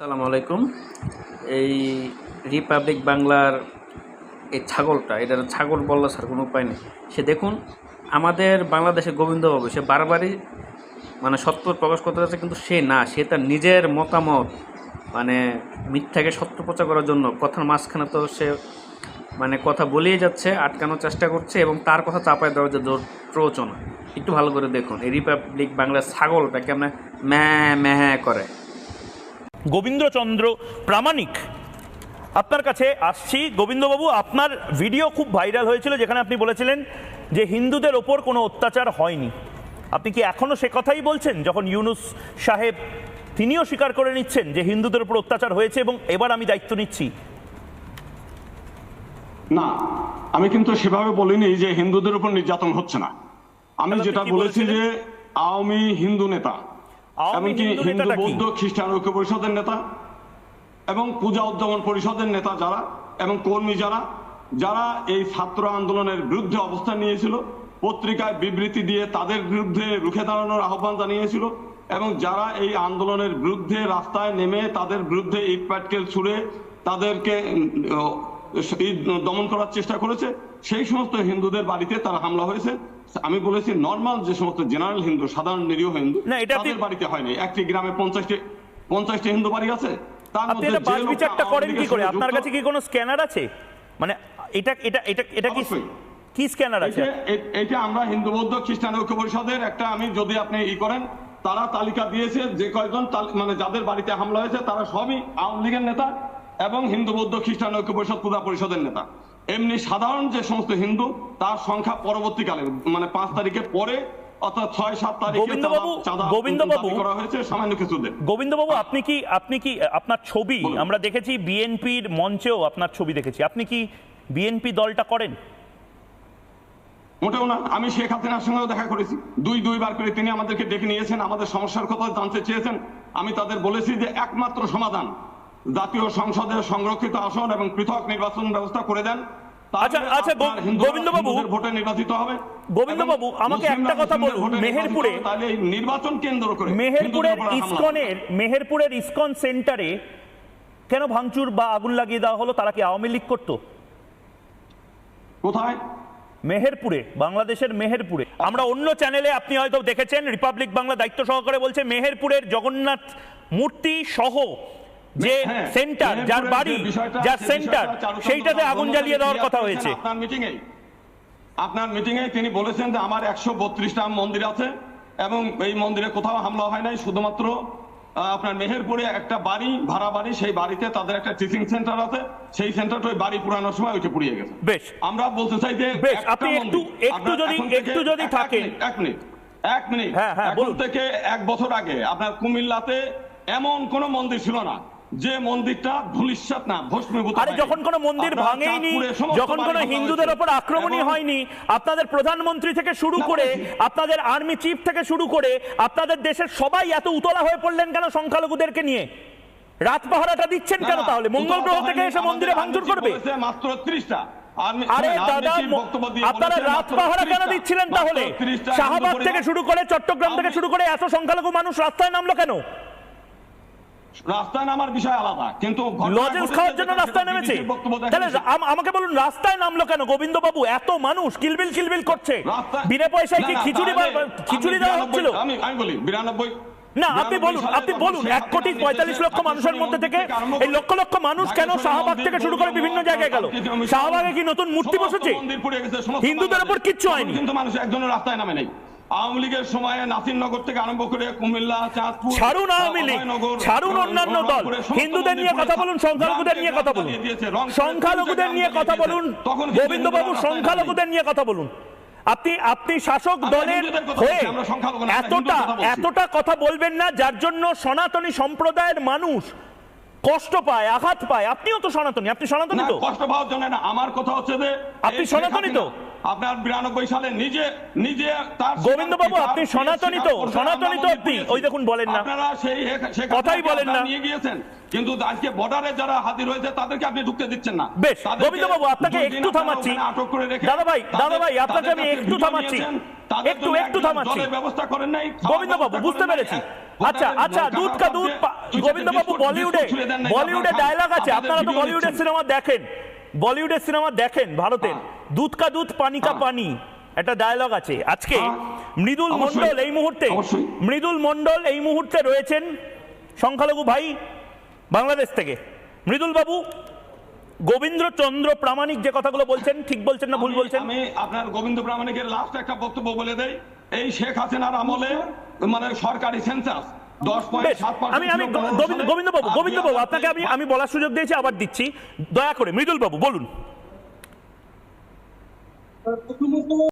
আসসালামু আলাইকুম। এই রিপাবলিক বাংলার এই ছাগলটা এটা ছাগল বললে স্যার, কোনো উপায় নেই। সে দেখুন, আমাদের বাংলাদেশে গোবিন্দবাবু, সে বারবারই মানে সত্য প্রকাশ করতে যাচ্ছে, কিন্তু সে না, সে তার নিজের মতামত মানে মিথ্যাকে সত্য প্রচার করার জন্য কথার মাঝখানে তো সে মানে কথা বলেই যাচ্ছে, আটকানোর চেষ্টা করছে এবং তার কথা চাপায় দেওয়ার যে প্ররোচনা একটু ভালো করে দেখুন, এই রিপাবলিক বাংলার ছাগলটা কেমন ম্যাঁ ম্যাঁ করে। গোবিন্দচন্দ্র প্রামাণিক। আপনার কাছে আসছি। গোবিন্দবাবু আপনার ভিডিও খুব ভাইরাল হয়েছিল যেখানে আপনি বলেছিলেন যে হিন্দুদের ওপর কোনো অত্যাচার হয়নি। আপনি কি এখনও সে কথাই বলছেন? যখন ইউনুস সাহেব তিনিও স্বীকার করে নিচ্ছেন যে হিন্দুদের উপর অত্যাচার হয়েছে এবং এবার আমি দায়িত্ব নিচ্ছি। না আমি কিন্তু সেভাবে বলিনি যে হিন্দুদের উপর নির্যাতন হচ্ছে না। আমি যেটা বলেছি যে আওয়ামী হিন্দু নেতা এমনকি হিন্দু হিন্দু নেতাটা কি? বৌদ্ধ খ্রিস্টান ঐক্য পরিষদের নেতা এবং পূজা উদ্যাপন পরিষদের নেতা যারা এবং কর্মী যারা যারা এই ছাত্র আন্দোলনের বিরুদ্ধে অবস্থান নিয়েছিল পত্রিকায় বিবৃতি দিয়ে তাদের বিরুদ্ধে রুখে দাঁড়ানোর আহ্বান জানিয়েছিল এবং যারা এই আন্দোলনের বিরুদ্ধে রাস্তায় নেমে তাদের বিরুদ্ধে ইট প্যাটকেল ছুড়ে তাদেরকে দমন করার চেষ্টা করেছে সেই সমস্ত হিন্দুদের বাড়িতে তারা হামলা হয়েছে আমি বলেছি নর্মাল যে সমস্ত জেনারেল হিন্দু সাধারণ নিরীহ হিন্দু এটা তাদের বাড়িতে হয়নি একটি গ্রামে পঞ্চাশটি পঞ্চাশটি হিন্দু বাড়ি আছে তার মধ্যে এটা বাস বিচারটা করেন কি করে? আপনার কাছে কি কোনো স্ক্যানার আছে? মানে এটা এটা এটা এটা কি কি স্ক্যানার আছে? এইটা- এ- এইটা আমরা হিন্দু বৌদ্ধ খ্রিস্টান ঐক্য পরিষদের একটা আমি যদি আপনি ই করেন তারা তালিকা দিয়েছে যে কয়জন মানে যাদের বাড়িতে হামলা হয়েছে তারা সবই আওয়ামী লীগের নেতা এবং হিন্দু বৌদ্ধ খ্রিস্টান ঐক্য পরিষদ পূজা পরিষদের নেতা। এমনি সাধারণ যে সমস্ত হিন্দু তার সংখ্যা পরবর্তীকালে মানে পাঁচ তারিখের পরে অর্থাৎ ছয় সাত তারিখে গোবিন্দবাবু, করা হয়েছে সামান্য কিছুদের গোবিন্দবাবু আপনি কি আপনি কি আপনার ছবি আমরা দেখেছি বিএনপির মঞ্চেও আপনার ছবি দেখেছি। আপনি কি বিএনপি দলটা করেন? মোটেও না। আমি শেখ হাসিনার সঙ্গেও দেখা করেছি। দুই দুইবার করে তিনি আমাদেরকে ডেকে নিয়েছেন আমাদের সমস্যার কথা জানতে চেয়েছেন। আমি তাদের বলেছি যে একমাত্র সমাধান জাতীয় সংসদের সংরক্ষিত আসন এবং পৃথক নির্বাচন ব্যবস্থা করে দেন। আচ্ছা, আচ্ছা, গো- আপনার হিন্দুরা গোবিন্দবাবু, ভোটে নির্বাচিত হবে। গোবিন্দবাবু, আমাকে একটা কথা বলুন, মেহেরপুরে- হবে, তাহলে এই নির্বাচন কেন্দ্র করে মেহেরপুরের হিন্দুদের উপর হামলা। ইসকনের মেহেরপুরের ইসকন সেন্টারে কেন ভাঙচুর বা আগুন লাগিয়ে দেওয়া হলো তারা কি আওয়ামী লীগ করতো? কোথায়? মেহেরপুরে বাংলাদেশের মেহেরপুরে। আমরা অন্য চ্যানেলে আপনি হয়তো দেখেছেন রিপাবলিক বাংলা দায়িত্ব সহকারে বলছে মেহেরপুরের জগন্নাথ মূর্তি সহ যে হ্যাঁ, সেন্টার যার বাড়ি যার সেন্টার সেইটাতে আগুন জ্বালিয়ে দেওয়ার কথা হয়েছে। আপনার মিটিং এ আপনার তিনি বলেছেন যে আমার একশো বত্রিশটা মন্দির আছে এবং এই মন্দিরে কোথাও হামলা হয় নাই শুধুমাত্র আপনার মেহেরপুরে একটা বাড়ি ভাড়া বাড়ি সেই বাড়িতে তাদের একটা টিচিং সেন্টার আছে। সেই সেন্টারটা ওই বাড়ি পুরানোর সময় ওইটা পুড়িয়ে গেছে। বেশ। আমরা বলতে চাই যে বেশ, আপনি একটু- একটু যদি- একটু যদি থাকেন। মিনিট, এক মিনিট এক মিনিট। হ্যাঁ, হ্যাঁ, এখন থেকে এক বছর আগে আপনার কুমিল্লাতে এমন কোন মন্দির ছিল না যে মন্দিরটা ধুলিস্বাত না ভস্মীভূত আরে যখন কোনো মন্দির ভাঙেইনি যখন কোনো হিন্দুদের। ওপর আক্রমণই হয়নি আপনাদের প্রধানমন্ত্রী থেকে শুরু করে আপনাদের আর্মি চিফ থেকে শুরু করে আপনাদের দেশের সবাই এত উতলা হয়ে পড়লেন কেন সংখ্যালঘুদেরকে নিয়ে? রাত পাহারাটা দিচ্ছেন কেন তাহলে? মঙ্গল গ্রহ থেকে এসে মন্দিরে ভাঙচুর করবে? মাত্র 30টা আর্মি- আরে দাদা বক্তব্য দিয়ে আপনারা রাত পাহারা কেন দিচ্ছিলেন তাহলে? শাহবাগ থেকে শুরু করে চট্টগ্রাম থেকে শুরু করে এত সংখ্যালঘু মানুষ রাস্তায় নামলো কেন? রাস্তায় নামার বিষয় আলাদা কিন্তু ঘটনা লজেন্স ঘটেছে খাওয়ার জন্য রাস্তায় নেমেছে। BBC বক্তব্য দেখা তাহলে আমাকে বলুন রাস্তায় নামলো কেন? গোবিন্দ বাবু এত মানুষ কিলবিল কিলবিল করছে। বিনা পয়সায় না, কি খিচুড়ি খিচুড়ি দেওয়া হচ্ছিল? আমি আমি বলি বিরানব্বই না আপনি বলুন আপনি বলুন এক কোটি পঁয়তাল্লিশ লক্ষ মানুষের মধ্যে থেকে এই লক্ষ লক্ষ মানুষ কেন শাহবাগ থেকে শুরু করে বিভিন্ন জায়গায় গেল? শাহবাগে কি নতুন মূর্তি বসেছে? হিন্দুদের ওপর কিচ্ছু হয়নি। কিন্তু মানুষ একজনের রাস্তায় নামে নেই। আওয়ামী লীগের সময়ে নাসিরনগর থেকে আরম্ভ করে কুমিল্লা চাঁদপুর ছাড়ুন আওয়ামী লীগ ছাড়ুন অন্যান্য দল। হিন্দুদের নিয়ে কথা বলুন সংখ্যালঘুদের নিয়ে কথা বলুন। সংখ্যালঘুদের নিয়ে কথা বলুন। তখন গোবিন্দবাবু সংখ্যালঘুদের নিয়ে কথা বলুন। আপনি আপনি শাসক দলের হয়ে এতটা এতটা কথা বলবেন না যার জন্য সনাতনী সম্প্রদায়ের মানুষ কষ্ট পায় আঘাত পায়। আপনিও তো সনাতনী আপনি সনাতনী তো। কষ্ট পাওয়ার জন্য না আমার কথা হচ্ছে যে আপনি সনাতনী তো? আপনার বিরানব্বই সালে নিজে নিজে তার গোবিন্দবাবু, আপনি সনাতনী তো? সনাতনী তো আপনি? ওই দেখুন বলেন না। আপনারা সেই কথাই বলেন না। নিয়ে গিয়েছেন। কিন্তু আজকে বর্ডারে যারা হাজির হয়েছে তাদেরকে আপনি ঢুকতে দিচ্ছেন না। বেশ গোবিন্দবাবু আপনাকে একটু থামাচ্ছি। আটক করে রেখে দাদা ভাই দাদা ভাই আপনাকে আমি একটু থামাচ্ছি। একটু একটু থামাচ্ছি। ব্যবস্থা করেন নাই। গোবিন্দবাবু বুঝতে পেরেছি। আচ্ছা আচ্ছা দুধ কা দুধ গোবিন্দ বাবু বলিউডে বলিউডে ডায়লগ আছে। আপনারা তো বলিউডের সিনেমা দেখেন। বলিউডের সিনেমা দেখেন ভারতের। হ্যাঁ। দুধ কা দুধ পানি কা হ্যাঁ। পানি। একটা ডায়লগ আছে। আজকে হ্যাঁ। মৃদুল মন্ডল এই মুহূর্তে মৃদুল মন্ডল এই মুহূর্তে রয়েছেন সংখ্যালঘু ভাই বাংলাদেশ থেকে। মৃদুল বাবু গোবিন্দ্রচন্দ্র প্রামাণিক যে কথাগুলো বলছেন ঠিক বলছেন না ভুল বলছেন? আমি আপনার গোবিন্দ প্রামাণিকের লাস্ট একটা বক্তব্য বলে দেই। এই শেখ হাসিনার আমলে মানে সরকারি সেন্সাস আমি আমি গোবিন্দ বাবু গোবিন্দ বাবু আপনাকে আমি আমি বলার সুযোগ দিয়েছি আবার দিচ্ছি। দয়া করে মৃদুল বাবু বলুন। Per pukul.